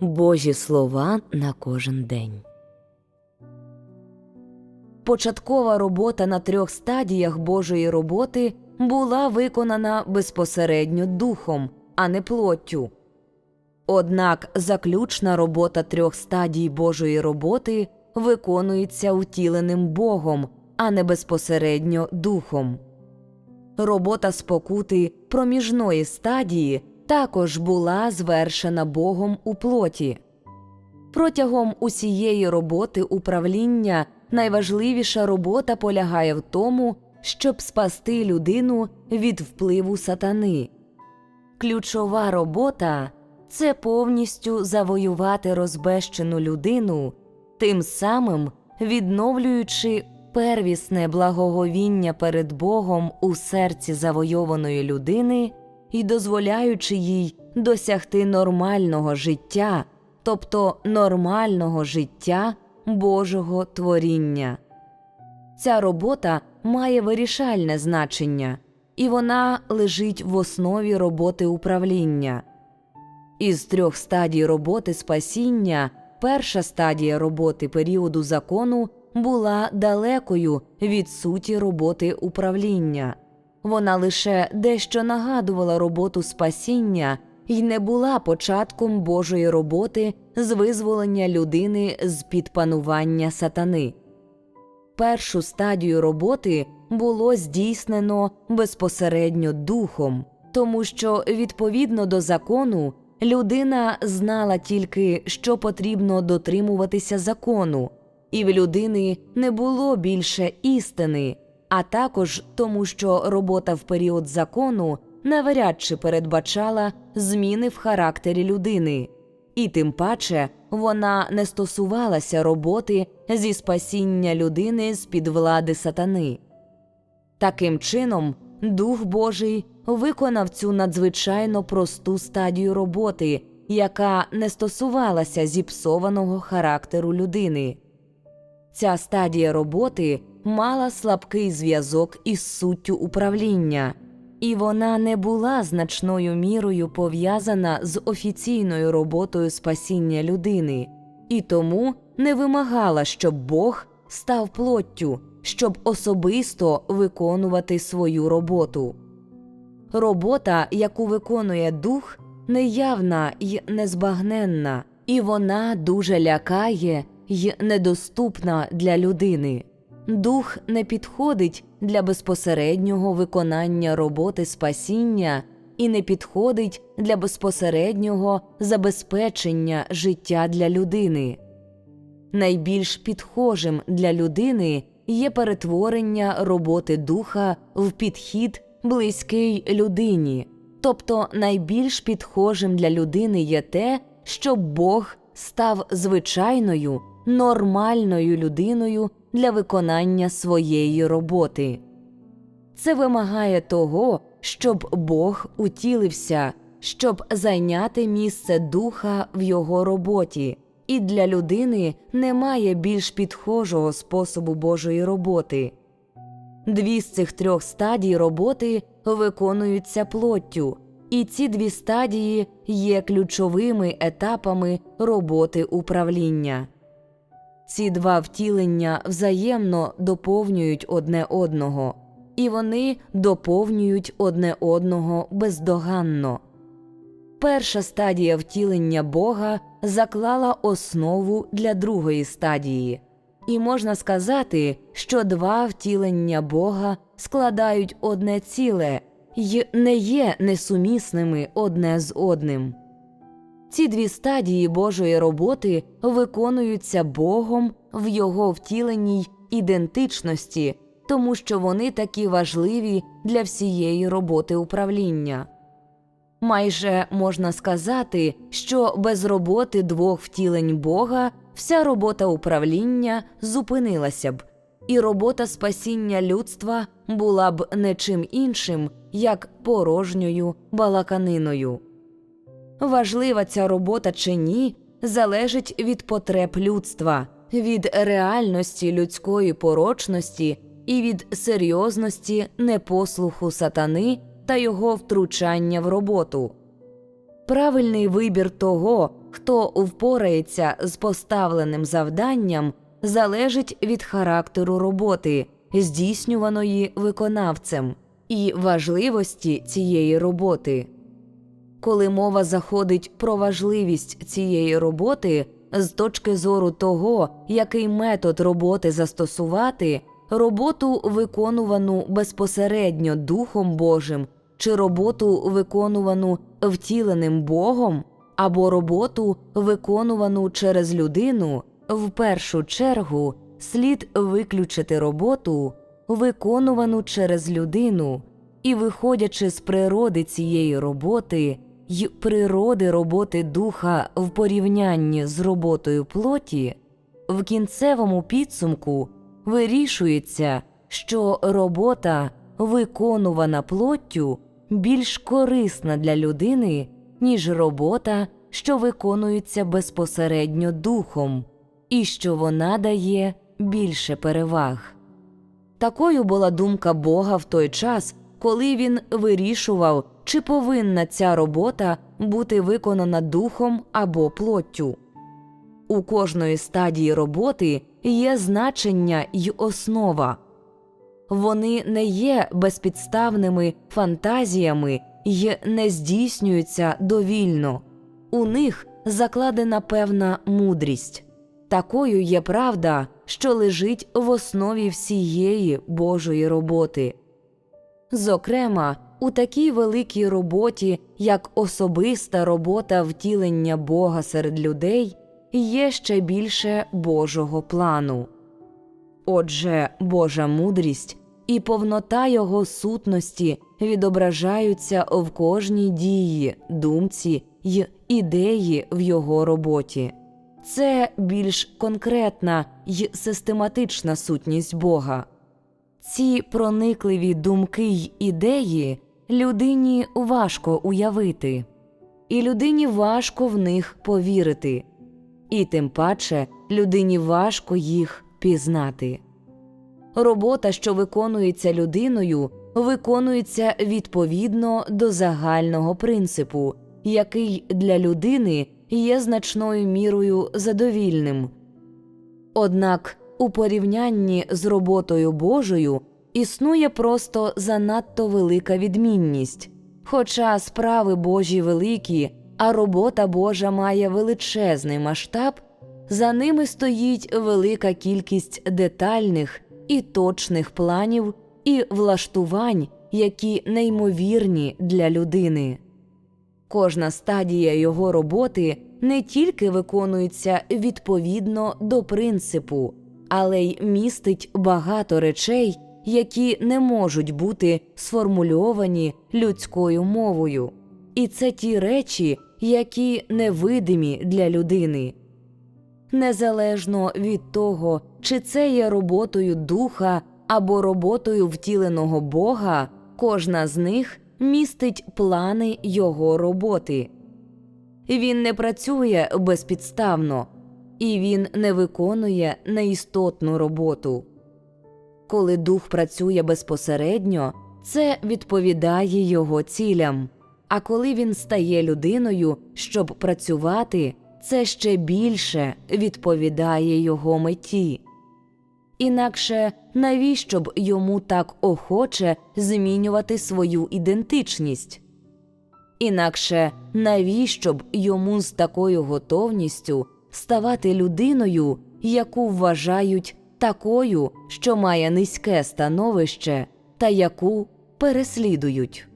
Божі слова на кожен день. Початкова робота на трьох стадіях Божої роботи була виконана безпосередньо духом, а не плоттю. Однак заключна робота трьох стадій Божої роботи виконується втіленим Богом, а не безпосередньо духом. Робота спокути проміжної стадії також була звершена Богом у плоті. Протягом усієї роботи управління найважливіша робота полягає в тому, щоб спасти людину від впливу сатани. Ключова робота це повністю завоювати розбещену людину, тим самим відновлюючи первісне благоговіння перед Богом у серці завойованої людини і дозволяючи їй досягти нормального життя, тобто нормального життя Божого творіння. Ця робота має вирішальне значення, і вона лежить в основі роботи управління. Із трьох стадій роботи спасіння перша стадія роботи періоду закону була далекою від суті роботи управління. Вона лише дещо нагадувала роботу спасіння і не була початком Божої роботи з визволення людини з під панування сатани. Першу стадію роботи було здійснено безпосередньо духом, тому що відповідно до закону людина знала тільки, що потрібно дотримуватися закону, і в людини не було більше істини, а також тому, що робота в період закону навряд чи передбачала зміни в характері людини, і тим паче вона не стосувалася роботи зі спасіння людини з під влади сатани. Таким чином, Дух Божий виконав цю надзвичайно просту стадію роботи, яка не стосувалася зіпсованого характеру людини. Ця стадія роботи мала слабкий зв'язок із суттю управління, і вона не була значною мірою пов'язана з офіційною роботою спасіння людини, і тому не вимагала, щоб Бог став плоттю, щоб особисто виконувати свою роботу. Робота, яку виконує дух, неявна й незбагненна, і вона дуже лякає й недоступна для людини. Дух не підходить для безпосереднього виконання роботи спасіння і не підходить для безпосереднього забезпечення життя для людини. Найбільш підхожим для людини є перетворення роботи духа в підхід близький людині, тобто найбільш підхожим для людини є те, щоб Бог став звичайною, нормальною людиною для виконання своєї роботи. Це вимагає того, щоб Бог утілився, щоб зайняти місце духа в його роботі, і для людини немає більш підхожого способу Божої роботи. Дві з цих трьох стадій роботи виконуються плоттю, і ці дві стадії є ключовими етапами роботи управління. Ці два втілення взаємно доповнюють одне одного, і вони доповнюють одне одного бездоганно. Перша стадія втілення Бога заклала основу для другої стадії, і можна сказати, що два втілення Бога складають одне ціле й не є несумісними одне з одним. Ці дві стадії Божої роботи виконуються Богом в його втіленій ідентичності, тому що вони такі важливі для всієї роботи управління. Майже можна сказати, що без роботи двох втілень Бога вся робота управління зупинилася б, і робота спасіння людства була б не чим іншим, як порожньою балаканиною. Важлива ця робота чи ні, залежить від потреб людства, від реальності людської порочності і від серйозності непослуху сатани та його втручання в роботу. Правильний вибір того, хто впорається з поставленим завданням, залежить від характеру роботи, здійснюваної виконавцем, і важливості цієї роботи. Коли мова заходить про важливість цієї роботи з точки зору того, який метод роботи застосувати, роботу, виконувану безпосередньо Духом Божим, чи роботу, виконувану втіленим Богом, або роботу, виконувану через людину, в першу чергу слід виключити роботу, виконувану через людину, і, виходячи з природи цієї роботи й природи роботи духа в порівнянні з роботою плоті, в кінцевому підсумку вирішується, що робота, виконувана плоттю, більш корисна для людини, ніж робота, що виконується безпосередньо духом, і що вона дає більше переваг. Такою була думка Бога в той час, коли він вирішував, чи повинна ця робота бути виконана духом або плоттю. У кожної стадії роботи є значення й основа. Вони не є безпідставними фантазіями й не здійснюються довільно. У них закладена певна мудрість. Такою є правда, що лежить в основі всієї Божої роботи. Зокрема, у такій великій роботі, як особиста робота втілення Бога серед людей, є ще більше Божого плану. Отже, Божа мудрість і повнота Його сутності відображаються в кожній дії, думці й ідеї в Його роботі. Це більш конкретна й систематична сутність Бога. Ці проникливі думки й ідеї людині важко уявити, і людині важко в них повірити, і тим паче людині важко їх пізнати. Робота, що виконується людиною, виконується відповідно до загального принципу, який для людини є значною мірою задовільним. Однак у порівнянні з роботою Божою існує просто занадто велика відмінність. Хоча справи Божі великі, а робота Божа має величезний масштаб, за ними стоїть велика кількість детальних і точних планів і влаштувань, які неймовірні для людини. Кожна стадія його роботи не тільки виконується відповідно до принципу, але й містить багато речей, які не можуть бути сформульовані людською мовою. І це ті речі, які невидимі для людини. Незалежно від того, чи це є роботою духа або роботою втіленого Бога, кожна з них містить плани його роботи. Він не працює безпідставно, і він не виконує неістотну роботу. Коли дух працює безпосередньо, це відповідає його цілям. А коли він стає людиною, щоб працювати, це ще більше відповідає його меті. Інакше навіщо б йому так охоче змінювати свою ідентичність? Інакше навіщо б йому з такою готовністю ставати людиною, яку вважають такою, що має низьке становище, та яку переслідують?